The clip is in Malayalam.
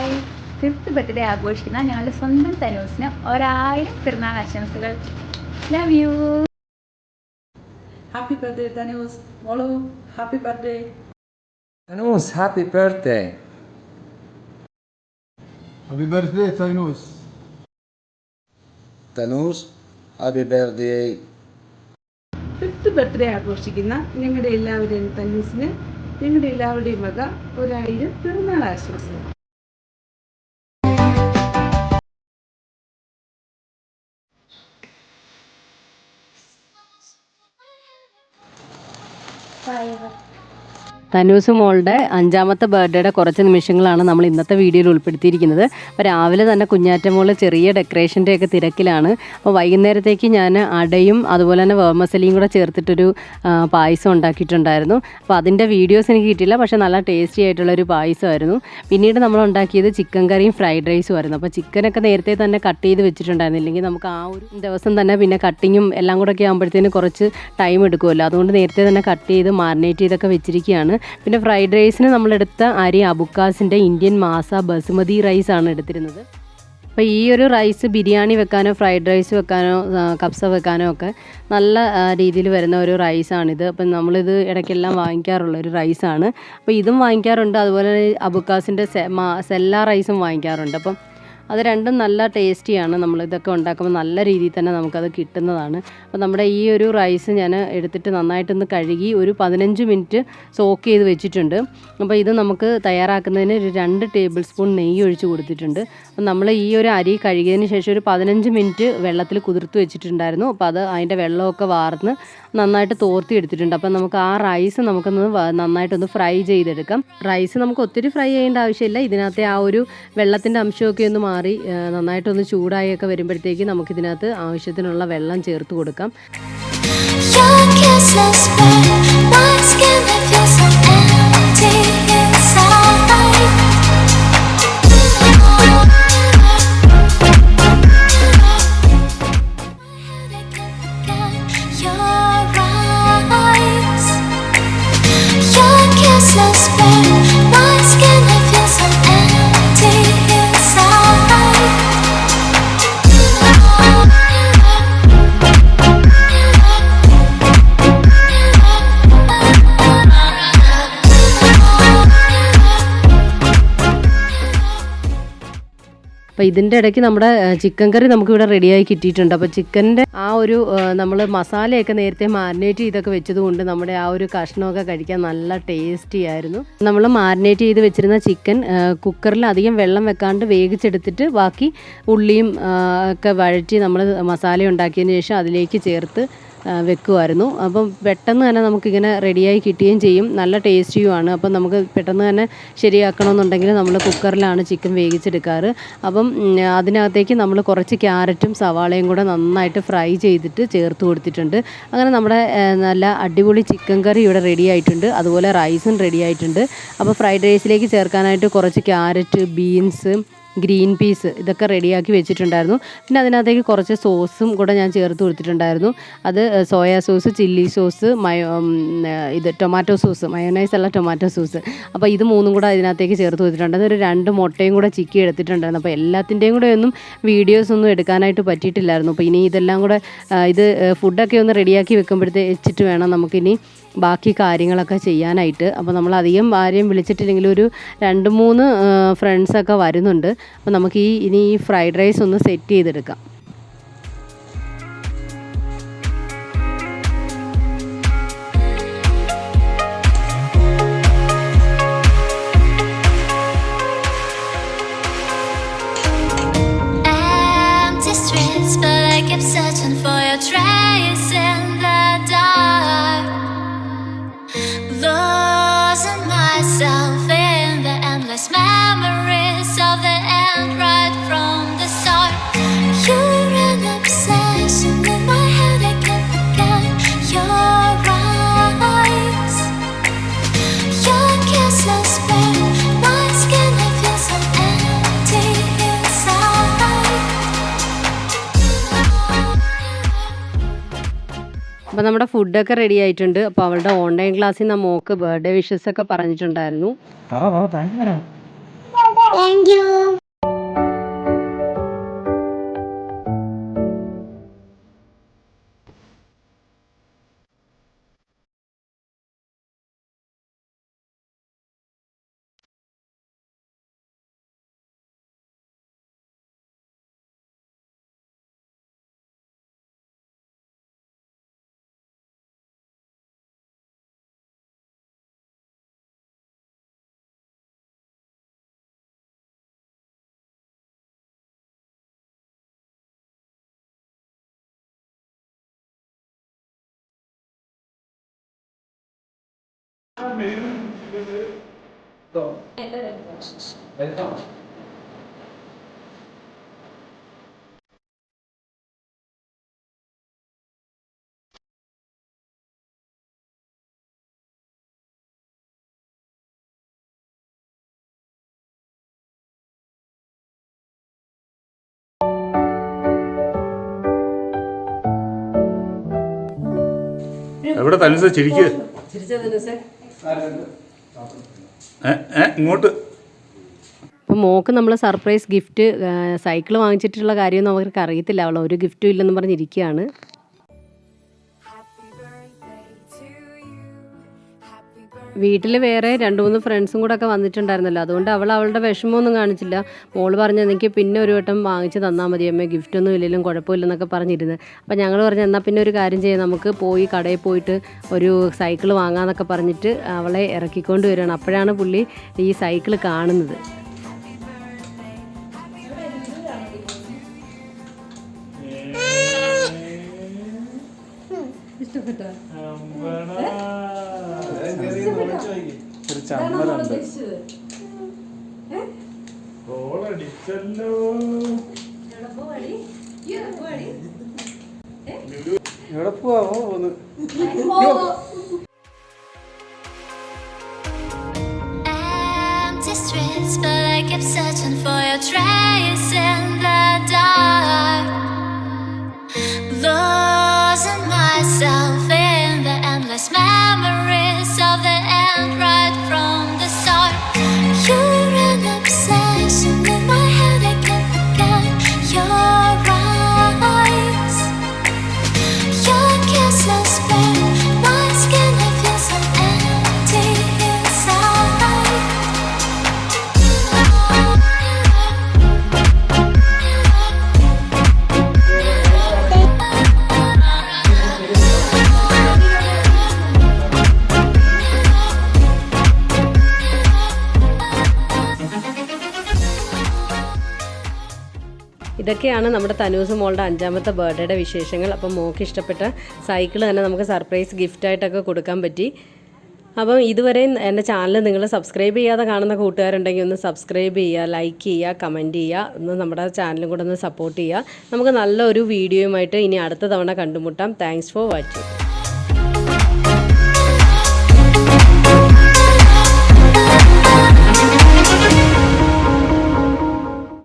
ഹായ് ഫിഫ്ത്ത് ബർത്ത്ഡേ ആഘോഷിക്കുന്ന ഞങ്ങളുടെ സ്വന്തം തനൂസിന് ഒരായിരം പിറന്നാൾ ആശംസകൾ. Love you happy birthday Tanus. മോളു happy birthday Tanus happy birthday. Happy birthday, Tanus. Tanus, happy birthday. Fifth birthday ആഘോഷിക്കുന്ന ഞങ്ങളുടെ എല്ലാവരുടെയും തനൂസിന് ഞങ്ങളുടെ എല്ലാവരുടെയും വക ഒരായിരം പിറന്നാൾ ആശംസകൾ. Fire. തനൂസ് മോളുടെ അഞ്ചാമത്തെ ബർത്ത്ഡേയുടെ കുറച്ച് നിമിഷങ്ങളാണ് നമ്മൾ ഇന്നത്തെ വീഡിയോയിൽ ഉൾപ്പെടുത്തിയിരിക്കുന്നത്. അപ്പോൾ രാവിലെ തന്നെ കുഞ്ഞാറ്റ മോൾ ചെറിയ ഡെക്കറേഷന്റെയൊക്കെ തിരക്കിലാണ്. അപ്പോൾ വൈകുന്നേരത്തേക്ക് ഞാൻ അടയും അതുപോലെ തന്നെ വേമസലിയും കൂടെ ചേർത്തിട്ടൊരു പായസം ഉണ്ടാക്കിയിട്ടുണ്ടായിരുന്നു. അപ്പോൾ അതിന്റെ വീഡിയോസ് എനിക്ക് കിട്ടിയില്ല. പക്ഷേ നല്ല ടേസ്റ്റി ആയിട്ടുള്ളൊരു പായസമായിരുന്നു. പിന്നീട് നമ്മൾ ഉണ്ടാക്കിയത് ചിക്കൻ കറിയും ഫ്രൈഡ് റൈസും ആയിരുന്നു. അപ്പോൾ ചിക്കനൊക്കെ നേരത്തെ തന്നെ കട്ട് ചെയ്ത് വെച്ചിട്ടുണ്ടായിരുന്നില്ലെങ്കിൽ നമുക്ക് ആ ഒരു ദിവസം തന്നെ പിന്നെ കട്ടിങ്ങും എല്ലാം കൂടെ ഒക്കെ ആകുമ്പോഴത്തേന് കുറച്ച് ടൈം എടുക്കുമല്ലോ. അതുകൊണ്ട് നേരത്തെ തന്നെ കട്ട് ചെയ്ത് മാറിനേറ്റ് ചെയ്തൊക്കെ വെച്ചിരിക്കുകയാണ്. പിന്നെ ഫ്രൈഡ് റൈസിന് നമ്മളെടുത്ത അരി അബുക്കാസിന്റെ ഇന്ത്യൻ മാസ ബസുമതി റൈസ് ആണ് എടുത്തിരുന്നത്. അപ്പോൾ ഈ ഒരു റൈസ് ബിരിയാണി വെക്കാനോ ഫ്രൈഡ് റൈസ് വെക്കാനോ കപ്സ വെക്കാനോ ഒക്കെ നല്ല രീതിയിൽ വരുന്ന ഒരു റൈസാണിത്. അപ്പം നമ്മളിത് ഇടയ്ക്കെല്ലാം വാങ്ങിക്കാറുള്ള ഒരു റൈസാണ്. അപ്പോൾ ഇതും വാങ്ങിക്കാറുണ്ട്. അതുപോലെ അബുക്കാസിന്റെ സെല്ല റൈസും വാങ്ങിക്കാറുണ്ട്. അപ്പം അത് രണ്ടും നല്ല ടേസ്റ്റിയാണ്. നമ്മൾ ഇതൊക്കെ ഉണ്ടാക്കുമ്പോൾ നല്ല രീതിയിൽ തന്നെ നമുക്കത് കിട്ടുന്നതാണ്. അപ്പോൾ നമ്മുടെ ഈ ഒരു റൈസ് ഞാൻ എടുത്തിട്ട് നന്നായിട്ടൊന്ന് കഴുകി ഒരു പതിനഞ്ച് മിനിറ്റ് സോക്ക് ചെയ്ത് വെച്ചിട്ടുണ്ട്. അപ്പോൾ ഇത് നമുക്ക് തയ്യാറാക്കുന്നതിന് ഒരു രണ്ട് ടേബിൾ സ്പൂൺ നെയ്യ് ഒഴിച്ച് കൊടുത്തിട്ടുണ്ട്. അപ്പോൾ നമ്മൾ ഈ ഒരു അരി കഴുകിയതിന് ശേഷം ഒരു പതിനഞ്ച് മിനിറ്റ് വെള്ളത്തിൽ കുതിർത്ത് വെച്ചിട്ടുണ്ടായിരുന്നു. അപ്പോൾ അത് അതിന്റെ വെള്ളമൊക്കെ വാർന്ന് നന്നായിട്ട് തോർത്തി എടുത്തിട്ടുണ്ട്. അപ്പോൾ നമുക്ക് ആ റൈസ് നമുക്കൊന്ന് നന്നായിട്ടൊന്ന് ഫ്രൈ ചെയ്തെടുക്കാം. റൈസ് നമുക്ക് ഒത്തിരി ഫ്രൈ ചെയ്യേണ്ട ആവശ്യമില്ല. ഇതിനകത്തെ ആ ഒരു വെള്ളത്തിന്റെ അംശമൊക്കെ ഒന്ന് മാറി ആ, നന്നായിട്ടൊന്ന് ചൂടായൊക്കെ വരുമ്പോഴത്തേക്ക് നമുക്കിതിനകത്ത് ആവശ്യത്തിനുള്ള വെള്ളം ചേർത്ത് കൊടുക്കാം. അപ്പോൾ ഇതിന്റെ ഇടയ്ക്ക് നമ്മുടെ ചിക്കൻ കറി നമുക്ക് നമുക്കിവിടെ റെഡിയായി കിട്ടിയിട്ടുണ്ട്. അപ്പോൾ ചിക്കന്റെ ആ ഒരു നമ്മൾ മസാലയൊക്കെ നേരത്തെ മാരിനേറ്റ് ചെയ്തൊക്കെ വെച്ചതുകൊണ്ട് നമ്മുടെ ആ ഒരു കഷ്ണമൊക്കെ കഴിക്കാൻ നല്ല ടേസ്റ്റി ആയിരുന്നു. നമ്മൾ മാരിനേറ്റ് ചെയ്ത് വെച്ചിരുന്ന ചിക്കൻ കുക്കറിൽ അധികം വെള്ളം വെക്കാണ്ട് വേവിച്ചെടുത്തിട്ട് ബാക്കി ഉള്ളിയും ഒക്കെ വഴറ്റി നമ്മൾ മസാല ഉണ്ടാക്കിയതിന് ശേഷം അതിലേക്ക് ചേർത്ത് വെക്കുമായിരുന്നു അപ്പം പെട്ടെന്ന് തന്നെ നമുക്കിങ്ങനെ റെഡിയായി കിട്ടുകയും ചെയ്യും. നല്ല ടേസ്റ്റിയുമാണ് അപ്പം നമുക്ക് പെട്ടെന്ന് തന്നെ ശരിയാക്കണമെന്നുണ്ടെങ്കിൽ നമ്മൾ കുക്കറിലാണ് ചിക്കൻ വേവിച്ചെടുക്കാറ്. അപ്പം അതിനകത്തേക്ക് നമ്മൾ കുറച്ച് ക്യാരറ്റും സവാളയും കൂടെ നന്നായിട്ട് ഫ്രൈ ചെയ്തിട്ട് ചേർത്ത് കൊടുത്തിട്ടുണ്ട്. അങ്ങനെ നമ്മുടെ നല്ല അടിപൊളി ചിക്കൻ കറി ഇവിടെ റെഡി ആയിട്ടുണ്ട്. അതുപോലെ റൈസും റെഡി ആയിട്ടുണ്ട്. അപ്പോൾ ഫ്രൈഡ് റൈസിലേക്ക് ചേർക്കാനായിട്ട് കുറച്ച് ക്യാരറ്റ് ബീൻസ് ഗ്രീൻ പീസ് ഇതൊക്കെ റെഡിയാക്കി വെച്ചിട്ടുണ്ടായിരുന്നു. പിന്നെ അതിനകത്തേക്ക് കുറച്ച് സോസും കൂടെ ഞാൻ ചേർത്ത് കൊടുത്തിട്ടുണ്ടായിരുന്നു. അത് soya sauce chilli sauce mayo ഇത് ടൊമാറ്റോ സോസ് മയോനൈസ് അല്ല ടൊമാറ്റോ സോസ്. അപ്പോൾ ഇത് മൂന്നും കൂടെ അതിനകത്തേക്ക് ചേർത്ത് കൊടുത്തിട്ടുണ്ട്. ഒരു രണ്ട് മുട്ടയും കൂടെ ചിക്കി എടുത്തിട്ടുണ്ടായിരുന്നു. അപ്പോൾ എല്ലാത്തിന്റെയും കൂടെ ഒന്നും വീഡിയോസ് ഒന്നും എടുക്കാനായിട്ട് പറ്റിയിട്ടില്ലായിരുന്നു. അപ്പോൾ ഇനി ഇതെല്ലാം കൂടെ ഇത് ഫുഡൊക്കെ ഒന്ന് റെഡിയാക്കി വെക്കുമ്പോഴത്തേ വെച്ചിട്ട് വേണം നമുക്കിനി ബാക്കി കാര്യങ്ങളൊക്കെ ചെയ്യാനായിട്ട്. അപ്പോൾ നമ്മൾ അധികം ആരെയും വിളിച്ചിട്ടില്ലെങ്കിൽ ഒരു രണ്ട് മൂന്ന് ഫ്രണ്ട്സൊക്കെ വരുന്നുണ്ട്. അപ്പോൾ നമുക്ക് ഈ ഇനി ഈ ഫ്രൈഡ് റൈസ് ഒന്ന് സെറ്റ് ചെയ്തെടുക്കാം. അപ്പോൾ നമ്മുടെ ഫുഡൊക്കെ റെഡി ആയിട്ടുണ്ട്. അപ്പോൾ അവളുടെ ഓൺലൈൻ ക്ലാസ്സിൽ നിന്ന് മോക്ക് ബർത്ത്ഡേ വിഷസ് ഒക്കെ പറഞ്ഞിട്ടുണ്ടായിരുന്നു. Thank you. എവിടെ തനുസ ചിരിക്ക്? ഏ ഏ ഇങ്ങോട്ട്. അപ്പം മോക്ക് നമ്മൾ സർപ്രൈസ് ഗിഫ്റ്റ് സൈക്കിൾ വാങ്ങിച്ചിട്ടുള്ള കാര്യമൊന്നും അവർക്ക് അറിയത്തില്ല. അവൾ ഒരു ഗിഫ്റ്റും ഇല്ലെന്ന് പറഞ്ഞിരിക്കുകയാണ്. വീട്ടിൽ വേറെ രണ്ട് മൂന്ന് ഫ്രണ്ട്സും കൂടെ ഒക്കെ വന്നിട്ടുണ്ടായിരുന്നല്ലോ. അതുകൊണ്ട് അവൾ അവളുടെ വിഷമമൊന്നും കാണിച്ചില്ല. മോൾ പറഞ്ഞു എനിക്ക് പിന്നെ ഒരു വട്ടം വാങ്ങിച്ച് തന്നാൽ മതി അമ്മേ. ഗിഫ്റ്റൊന്നും ഇല്ലെങ്കിലും കുഴപ്പമില്ലെന്നൊക്കെ പറഞ്ഞിരുന്നു. അപ്പോൾ ഞങ്ങൾ പറഞ്ഞു എന്നാൽ പിന്നെ ഒരു കാര്യം ചെയ്യാം. നമുക്ക് പോയി കടയിൽ പോയിട്ട് ഒരു സൈക്കിൾ വാങ്ങാമെന്നൊക്കെ പറഞ്ഞിട്ട് അവളെ ഇറക്കിക്കൊണ്ട് വരികയാണ്. അപ്പോഴാണ് പുള്ളി ഈ സൈക്കിൾ കാണുന്നത്. ചമ്മലുണ്ട് എവിടെ പോവാമോ ഒന്ന് Empty streets, but I kept searching for your trace ഇതൊക്കെയാണ് നമ്മുടെ തനൂസ് മോളുടെ അഞ്ചാമത്തെ ബർത്ത്ഡേയുടെ വിശേഷങ്ങൾ. അപ്പം മോക്ക് ഇഷ്ടപ്പെട്ട സൈക്കിൾ തന്നെ നമുക്ക് സർപ്രൈസ് ഗിഫ്റ്റായിട്ടൊക്കെ കൊടുക്കാൻ പറ്റി. അപ്പം ഇതുവരെ എന്റെ ചാനൽ നിങ്ങൾ സബ്സ്ക്രൈബ് ചെയ്യാതെ കാണുന്ന കൂട്ടുകാരുണ്ടെങ്കിൽ ഒന്ന് സബ്സ്ക്രൈബ് ചെയ്യുക ലൈക്ക് ചെയ്യുക കമന്റ് ചെയ്യുക ഒന്ന് നമ്മുടെ ചാനലും കൂടെ ഒന്ന് സപ്പോർട്ട് ചെയ്യുക. നമുക്ക് നല്ലൊരു വീഡിയോയുമായിട്ട് ഇനി അടുത്ത തവണ കണ്ടുമുട്ടാം. Thanks for watching